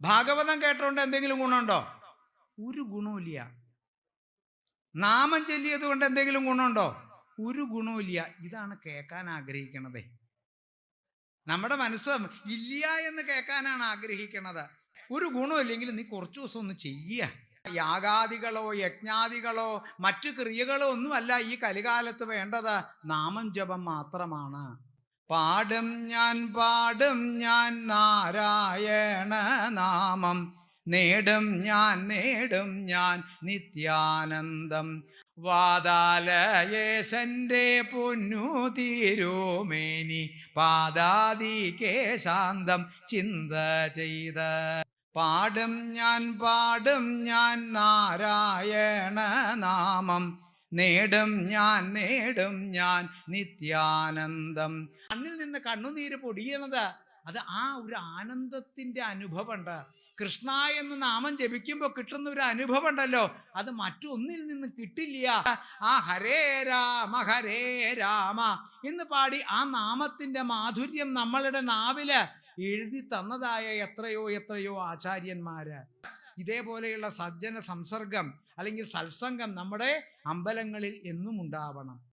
ഭാഗവതം കേട്ടോണ്ട് എന്തെങ്കിലും ഗുണമുണ്ടോ? ഒരു ഗുണമില്ല നാമം ചൊല്ലിയത് കൊണ്ട് എന്തെങ്കിലും ഗുണമുണ്ടോ? ഒരു ഗുണമില്ല ഇതാണ് കേൾക്കാൻ ആഗ്രഹിക്കണത്. നമ്മുടെ മനസ്സ് ഇല്ല എന്ന് കേൾക്കാനാണ് ആഗ്രഹിക്കണത്. ഒരു ഗുണമില്ലെങ്കിൽ നീ കുറച്ചു ദിവസം ഒന്ന് ചെയ്യുക. യാഗാദികളോ യജ്ഞാദികളോ മറ്റു ക്രിയകളോ ഒന്നുമല്ല ഈ കലികാലത്ത് വേണ്ടത്. നാമം ജപം മാത്രമാണ്. പാടും ഞാൻ പാടും ഞാൻ നാരായണ നാമം. നേടും ഞാൻ നേടും ഞാൻ നിത്യാനന്ദം. വാതാലയേശന്റെ പൊന്നു തീരുമേനി പാദാദി കേശാന്തം ചിന്ത ചെയ്ത്. പാടും ഞാൻ പാടും ഞാൻ നാരായണ നാമം. നേടും ഞാൻ നേടും ഞാൻ നിത്യാനന്ദം. കണ്ണിൽ നിന്ന് കണ്ണുനീര് പൊടിയണത് അത് ആ ഒരു ആനന്ദത്തിന്റെ അനുഭവമുണ്ട് കൃഷ്ണ എന്ന് നാമം ജപിക്കുമ്പോൾ കിട്ടുന്ന ഒരു അനുഭവം ഉണ്ടല്ലോ അത് മറ്റൊന്നിൽ നിന്ന് കിട്ടില്ല. ആ ഹരേ രാമ ഹരേ രാമ എന്ന് പാടി ആ നാമത്തിന്റെ മാധുര്യം നമ്മളുടെ നാവിൽ എഴുതി തന്നതായ എത്രയോ എത്രയോ ആചാര്യന്മാര്. ഇതേപോലെയുള്ള സജ്ജന സംസർഗം അല്ലെങ്കിൽ സത്സംഗം നമ്മുടെ അമ്പലങ്ങളിൽ എന്നും ഉണ്ടാവണം.